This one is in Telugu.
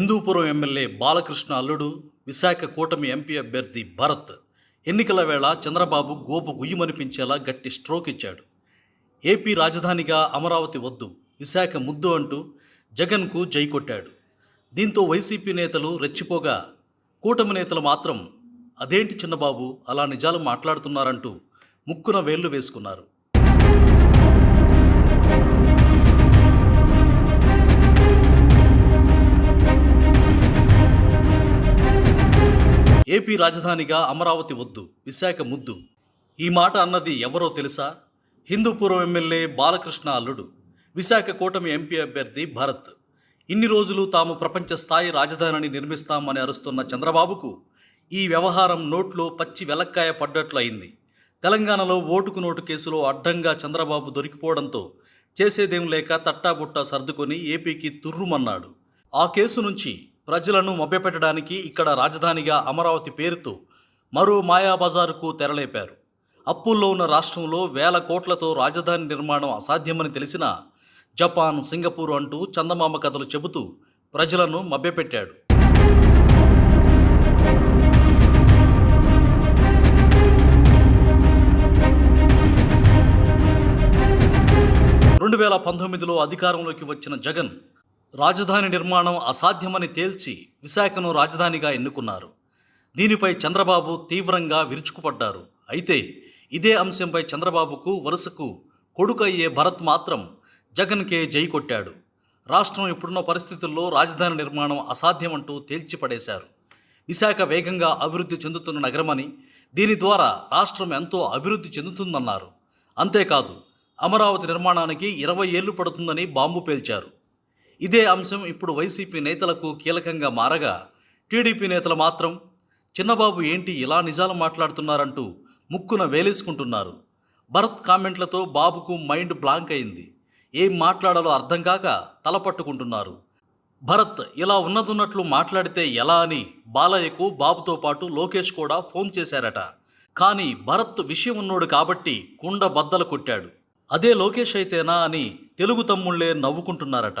హిందూపురం ఎమ్మెల్యే బాలకృష్ణ అల్లుడు విశాఖ కూటమి ఎంపీ అభ్యర్థి భరత్ ఎన్నికల వేళ చంద్రబాబు గోపు గుయ్యమనిపించేలా గట్టి స్ట్రోక్ ఇచ్చాడు. ఏపీ రాజధానిగా అమరావతి వద్దు విశాఖ ముద్దు అంటూ జగన్కు జై కొట్టాడు. దీంతో వైసీపీ నేతలు రెచ్చిపోగా కూటమి నేతలు మాత్రం అదేంటి చిన్నబాబు అలా నిజాలు మాట్లాడుతున్నారంటూ ముక్కున వేళ్ళు వేసుకున్నారు. ఏపీ రాజధానిగా అమరావతి వద్దు విశాఖ ముద్దు. ఈ మాట అన్నది ఎవరో తెలుసా? హిందూపురం ఎమ్మెల్యే బాలకృష్ణ అల్లుడు విశాఖ కూటమి ఎంపీ అభ్యర్థి భరత్. ఇన్ని రోజులు తాము ప్రపంచ స్థాయి రాజధానిని నిర్మిస్తామని అరుస్తున్న చంద్రబాబుకు ఈ వ్యవహారం నోట్లో పచ్చి వెలక్కాయ పడ్డట్లు అయింది తెలంగాణలో ఓటుకు నోటు కేసులో అడ్డంగా చంద్రబాబు దొరికిపోవడంతో చేసేదేం లేక తట్టాబుట్టా సర్దుకొని ఏపీకి తుర్రుమన్నాడు. ఆ కేసు నుంచి ప్రజలను మభ్యపెట్టడానికి ఇక్కడ రాజధానిగా అమరావతి పేరుతో మరో మాయాబజారుకు తెరలేపారు. అప్పుల్లో ఉన్న రాష్ట్రంలో వేల కోట్లతో రాజధాని నిర్మాణం అసాధ్యమని తెలిసిన జపాన్ సింగపూర్ అంటూ చందమామ కథలు చెబుతూ ప్రజలను మభ్యపెట్టాడు. రెండు వేల పంతొమ్మిదిలో అధికారంలోకి వచ్చిన జగన్ రాజధాని నిర్మాణం అసాధ్యమని తేల్చి విశాఖను రాజధానిగా ఎన్నుకున్నారు. దీనిపై చంద్రబాబు తీవ్రంగా విరుచుకుపడ్డారు. అయితే ఇదే అంశంపై చంద్రబాబుకు వరుసకు కొడుకు అయ్యే భరత్ మాత్రం జగన్కే జై కొట్టాడు. రాష్ట్రం ఇప్పుడున్న పరిస్థితుల్లో రాజధాని నిర్మాణం అసాధ్యమంటూ తేల్చిపడేశారు. విశాఖ వేగంగా అభివృద్ధి చెందుతున్న నగరమని దీని ద్వారా రాష్ట్రం ఎంతో అభివృద్ధి చెందుతుందన్నారు. అంతేకాదు అమరావతి నిర్మాణానికి ఇరవై ఏళ్ళు పడుతుందని బాంబు పేల్చారు. ఇదే అంశం ఇప్పుడు వైసీపీ నేతలకు కీలకంగా మారగా టీడీపీ నేతలు మాత్రం చిన్నబాబు ఏంటి ఇలా నిజాలు మాట్లాడుతున్నారంటూ ముక్కున వేలేసుకుంటున్నారు. భరత్ కామెంట్లతో బాబుకు మైండ్ బ్లాంక్ అయింది. ఏం మాట్లాడాలో అర్థం కాక తలపట్టుకుంటున్నారు. భరత్ ఇలా ఉన్నదున్నట్లు మాట్లాడితే ఎలా అని బాలయ్యకు బాబుతో పాటు లోకేష్ కూడా ఫోన్ చేశారట. కానీ భరత్ విషయం ఉన్నోడు కాబట్టి కుండ బద్దలు కొట్టాడు. అదే లోకేష్ అయితేనా అని తెలుగు తమ్ముళ్ళే నవ్వుకుంటున్నారట.